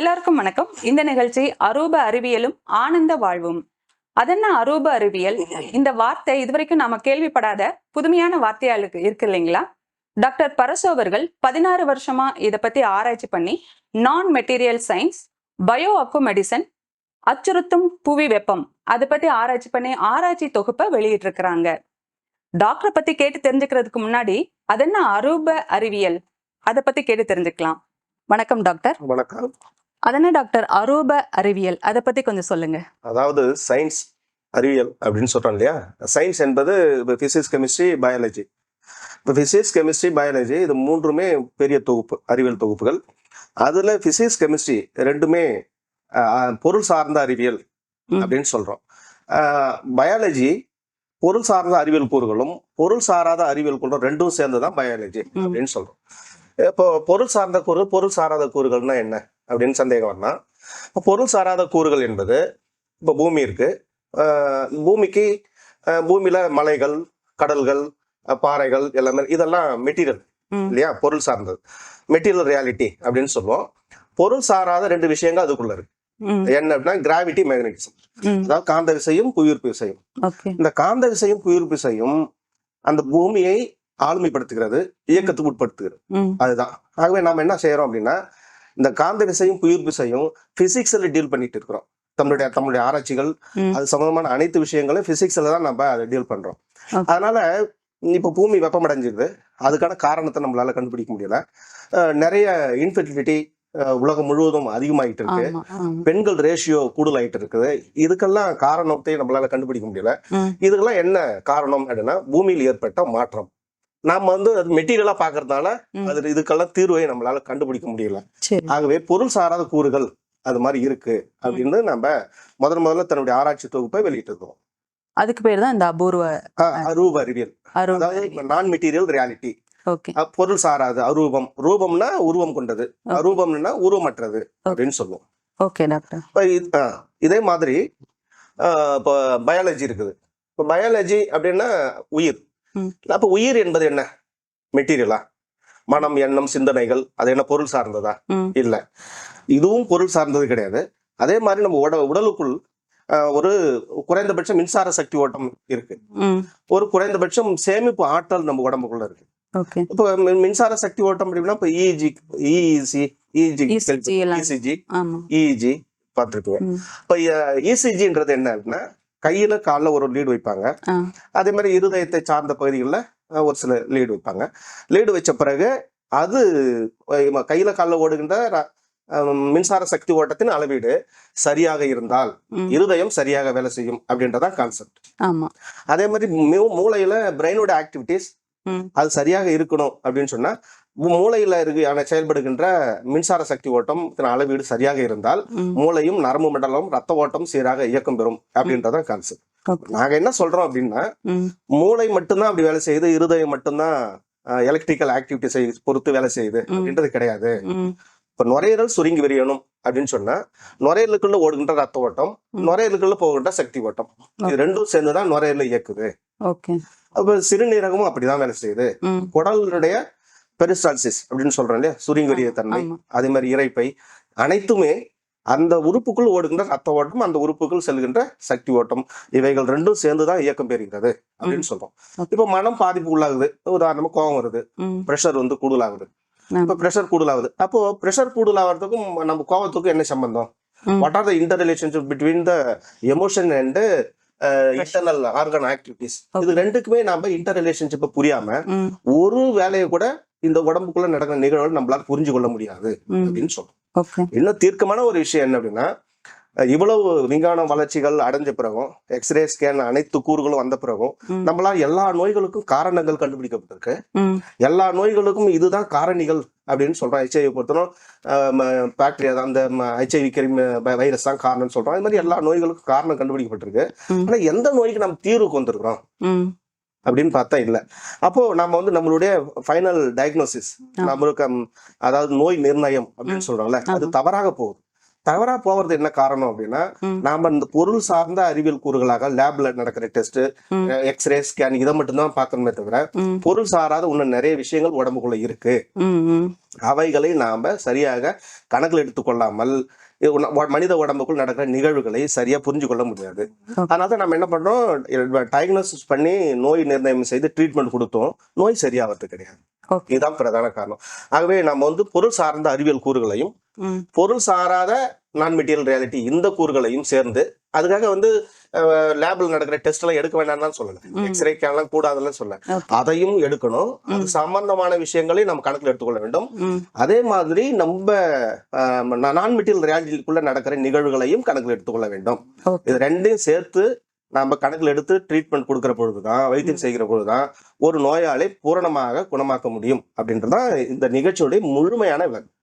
எல்லாருக்கும் வணக்கம். இந்த நிகழ்ச்சி அரூப அறிவியலும் ஆனந்த வாழ்வும். அதென்ன அரூப அறிவியல்? இந்த வார்த்தை இதுவரைக்கும் நாம கேள்விப்படாத புதுமையான வார்த்தையா இருக்கு இருக்கு இல்லைங்களா? டாக்டர் பரசோவர்கள் பதினாறு வருஷமா இத பத்தி ஆராய்ச்சி பண்ணி நான் மெட்டீரியல் சயின்ஸ் பயோ அக்கு மெடிசன் அச்சுறுத்தும் புவி வெப்பம் அதை பத்தி ஆராய்ச்சி பண்ணி ஆராய்ச்சி தொகுப்பை வெளியிட்டிருக்கிறாங்க. டாக்டரை பத்தி கேட்டு தெரிஞ்சுக்கிறதுக்கு முன்னாடி அதென்ன அரூப அறிவியல்? அதை பத்தி கேட்டு தெரிஞ்சுக்கலாம். வணக்கம் டாக்டர். வணக்கம். அதென்ன டாக்டர்? அரூப அறிவியல். அதை பத்தி கொஞ்சம் சொல்லுங்க. அதாவது சயின்ஸ் அறிவியல் அப்படின்னு சொல்றோம் இல்லையா? சயின்ஸ் என்பது இப்போ பிசிக்ஸ் கெமிஸ்ட்ரி பயாலஜி இப்போ பிசிக்ஸ் கெமிஸ்ட்ரி பயாலஜி இது மூன்றுமே பெரிய தொகுப்பு அறிவியல் தொகுப்புகள். அதில் பிசிக்ஸ் கெமிஸ்ட்ரி ரெண்டுமே பொருள் சார்ந்த அறிவியல். அப்படின்னு சொல்றோம். பயாலஜி பொருள் சார்ந்த அறிவியல் கூறுகளும் பொருள் சாராத அறிவியல் கூறுகளும் ரெண்டும் சேர்ந்து தான் பயாலஜி. அப்படின்னு சொல்றோம். இப்போ பொருள் சார்ந்த கூறு பொருள் சாராத கூறுகள்னா என்ன? அப்படின்னு சந்தேகம் வரலாம் இப்போ பொருள் சாராத கூறுகள் என்பது இப்போ பூமி இருக்கு. பூமிக்கு பூமியில மலைகள் கடல்கள் பாறைகள் எல்லாமே இதெல்லாம் மெட்டீரியல். இல்லையா? பொருள் சார்ந்தது. மெட்டீரியல் ரியாலிட்டி அப்படின்னு சொல்லுவோம். பொருள் சாராத ரெண்டு விஷயங்கள் அதுக்குள்ள இருக்கு. என்ன அப்படின்னா கிராவிட்டி மேக்னட்டிசம் அதாவது காந்த விசையும் புவியீர்ப்பு விசையும். இந்த காந்த விசையும் புவியீர்ப்பு விசையும் அந்த பூமியை ஆளுமைப்படுத்துகிறது இயக்கத்துக்கு உட்படுத்துகிறது. அதுதான். ஆகவே நாம என்ன செய்யறோம் அப்படின்னா இந்த காந்த விசையும் புயிர் விசையும் பிசிக்ஸ்ல டீல் பண்ணிட்டு இருக்கிறோம். நம்மளுடைய நம்மளுடைய ஆராய்ச்சிகள். அது சம்பந்தமான அனைத்து விஷயங்களும் பிசிக்ஸ்ல தான் நம்ம அதை டீல் பண்றோம். அதனால இப்ப பூமி வெப்பமடைஞ்சிருது. அதுக்கான காரணத்தை நம்மளால கண்டுபிடிக்க முடியல. நிறைய இன்ஃபெர்டிலிட்டி உலகம் முழுவதும் அதிகமாயிட்டு இருக்கு. பெண்கள் ரேஷியோ கூடுதலாயிட்டு இருக்குது. இதுக்கெல்லாம் காரணத்தை நம்மளால கண்டுபிடிக்க முடியல. இதுக்கெல்லாம் என்ன காரணம் அப்படின்னா பூமியில் ஏற்பட்ட மாற்றம். நாம வந்து அது மெட்டீரியலா பாக்குறதுனால. அது இதுக்கெல்லாம் தீர்வை நம்மளால கண்டுபிடிக்க முடியல. ஆகவே பொருள் சாராத கூறுகள் அது மாதிரி இருக்கு அப்படின்னு நம்ம முதன் முதல்ல தன்னுடைய ஆராய்ச்சி தொகுப்பை வெளியிட்டிருக்கோம் அதுக்கு பேர் தான் இந்த அபூர்வ அரூப அறிவியல். அதாவது நான் மெட்டீரியல் ரியாலிட்டி பொருள் சாராது அரூபம். ரூபம்னா உருவம் கொண்டது. அரூபம்னா உருவமற்றது அப்படின்னு சொல்லுவோம். Okay doctor. இது- மாதிரி இப்போ பயாலஜி இருக்குது. இப்போ பயாலஜி அப்படின்னா உயிர். அப்போ உயிர் என்பது என்ன? மெட்டீரியலா? மனம் எண்ணம் சிந்தனைகள் அது என்ன பொருள் சார்ந்ததா? இல்ல. இதுவும் பொருள் சார்ந்தது கிடையாது. அதே மாதிரி நம்ம உட உடலுக்குள் ஒரு குறைந்தபட்ச மின்சார சக்தி ஓட்டம் இருக்கு. ஒரு குறைந்தபட்சம் சேமிப்பு ஆற்றல் நம்ம உடம்புக்குள்ள இருக்கு. இப்போ மின்- மின்சார சக்தி ஓட்டம் அப்படின்னா இப்போ EG EEC EG. ECG EEG பார்த்துருக்குவேன் இப்போ இசிஜின்றது என்ன அப்படின்னா கையில காலில் ஒரு லீடு வைப்பாங்க. அதே மாதிரி இருதயத்தை சார்ந்த பகுதிகளில் ஒரு சில லீடு வைப்பாங்க. லீடு வச்ச பிறகு அது கையில காலில் ஓடுகின்ற மின்சார சக்தி ஓட்டத்தின் அளவீடு சரியாக இருந்தால் இருதயம் சரியாக வேலை செய்யும் அப்படின்றதான் கான்செப்ட் அதே மாதிரி மூளையில பிரெயினோட ஆக்டிவிட்டிஸ் அது சரியாக இருக்கணும் அப்படின்னு சொன்னா மூளையில இருக்க செயல்படுகின்ற மின்சார சக்தி ஓட்டம் அளவீடு சரியாக இருந்தால் மூளையும் நரம்பு மண்டலம் ரத்த ஓட்டம் சீராக இயக்கம் பெறும் அப்படின்றதான் கான்செப்ட் நாங்க என்ன சொல்றோம் அப்படின்னா மூளை மட்டும்தான் அப்படி வேலை செய்யுது இருதயம் மட்டும்தான் எலக்ட்ரிக்கல் ஆக்டிவிட்டிஸை பொறுத்து வேலை செய்யுது. அப்படின்றது கிடையாது. இப்ப நுரையீரல் சுருங்கி விரியணும் அப்படின்னு சொன்னா நுரையீரலுக்குள்ள ஓடுகின்ற ரத்த ஓட்டம். நுரையீரலுக்குள்ள போகின்ற சக்தி ஓட்டம். இது ரெண்டும் சேர்ந்துதான் நுரையீரலை இயக்குது. அப்ப சிறுநீரகமும் அப்படிதான் வேலை செய்யுது. குடலுடைய பெரிஸ்டால்சிஸ் அப்படின்னு சொல்றோம் இல்லையா சுருங்கி விரிய தன்மை அதே மாதிரி இறைப்பை. அனைத்துமே அந்த உறுப்புக்குள் ஓடுகின்ற ரத்த ஓட்டம் அந்த உறுப்புக்குள் செல்கின்ற சக்தி ஓட்டம். இவைகள் ரெண்டும் சேர்ந்துதான் இயக்கம் பெறுகிறது அப்படின்னு சொல்றோம். இப்போ மனம் பாதிப்பு உள்ளாகுது. உதாரணமா கோபம் வருது. பிரஷர் வந்து கூடுதலாகுது. இப்போ பிரஷர் கூடுதலாகுது. அப்போ பிரஷர் கூடுதலாகிறதுக்கும் நம்ம கோபத்துக்கும் என்ன சம்பந்தம்? What are the interrelationship between the emotion and internal organ activities இது ரெண்டுக்குமே நாம இன்டர் ரிலேஷன்ஷிப்பை புரியாம ஒரு வேலையை கூட இந்த உடம்புக்குள்ள நடக்கிற நிகழ்வுகள் நம்மளால புரிஞ்சு கொள்ள முடியாது அப்படின்னு சொல்றோம். இன்னும் தீர்க்கமான ஒரு விஷயம் என்ன அப்படின்னா இவ்வளவு விஞ்ஞான வளர்ச்சிகள் அடைஞ்ச பிறகும் எக்ஸ்ரே ஸ்கேன் அனைத்து கூறுகளும் வந்த பிறகும் நம்மளால எல்லா நோய்களுக்கும் காரணங்கள் கண்டுபிடிக்கப்பட்டிருக்கு. எல்லா நோய்களுக்கும் இதுதான் காரணிகள் அப்படின்னு சொல்றோம். ஹெச்ஐவி பொறுத்தவரை பாக்டீரியா தான் அந்த ஹெச்ஐவி கிருமி வைரஸ் தான் காரணம்னு சொல்றோம். அது மாதிரி எல்லா நோய்களுக்கும் காரணம் கண்டுபிடிக்கப்பட்டிருக்கு. ஆனா எந்த நோய்க்கு நம்ம தீர்வுக்கு வந்திருக்கிறோம் அப்படின்னு பார்த்தா இல்ல அப்போ நம்ம வந்து நம்மளுடைய ஃபைனல் டயக்னோசிஸ். நம்மளுக்கு அதாவது நோய் நிர்ணயம் அப்படின்னு. சொல்றோம்ல அது. தவறாக போகுது தவறா போவது என்ன காரணம் அப்படின்னா. நாம இந்த பொருள் சார்ந்த அறிவியல் கூறுகளாக லேப்ல நடக்கிற டெஸ்ட். எக்ஸ்ரே ஸ்கேன் இதை மட்டும் தான் பார்க்கணுமே தவிர பொருள் சாராத இன்னும் நிறைய விஷயங்கள் உடம்புக்குள்ள இருக்கு அவைகளை நாம சரியாக கணக்கில் எடுத்துக்கொள்ளாமல் மனித உடம்புக்குள் நடக்கிற நிகழ்வுகளை சரியா புரிஞ்சு கொள்ள முடியாது. அதனால தான் நம்ம என்ன பண்றோம் டயக்னோசிஸ் பண்ணி நோய் நிர்ணயம் செய்து ட்ரீட்மெண்ட் கொடுத்தோம். நோய் சரியாகிறது கிடையாது. இதுதான் பிரதான காரணம். ஆகவே நம்ம வந்து பொருள் சார்ந்த அறிவியல் கூறுகளையும் பொருள் சாராத நான் மெட்டீரியல் ரியாலிட்டி இந்த கூறுகளையும் சேர்ந்து அதுக்காக வந்து லேபில் நடக்கிற டெஸ்ட் எல்லாம் எடுக்க வேண்டாம்னு சொல்லல. எக்ஸ்ரே எல்லாம் கூடாதுன்னு சொல்ல. அதையும் எடுக்கணும். அது. சம்பந்தமான விஷயங்களை நம்ம கணக்கில் எடுத்துக்கொள்ள வேண்டும். அதே மாதிரி நம்ம நான் மெட்டீரியல் ரியாலிட்டிக்குள்ள நடக்கிற நிகழ்வுகளையும் கணக்கில் எடுத்துக்கொள்ள வேண்டும். இது ரெண்டையும் சேர்த்து நம்ம கணக்கில் எடுத்து ட்ரீட்மெண்ட் கொடுக்கிற பொழுதுதான் வைத்தியம் செய்கிற பொழுதுதான் ஒரு நோயாளை பூரணமாக குணமாக்க முடியும் அப்படின்றதான் இந்த நிகழ்ச்சியுடைய முழுமையான விளக்கம்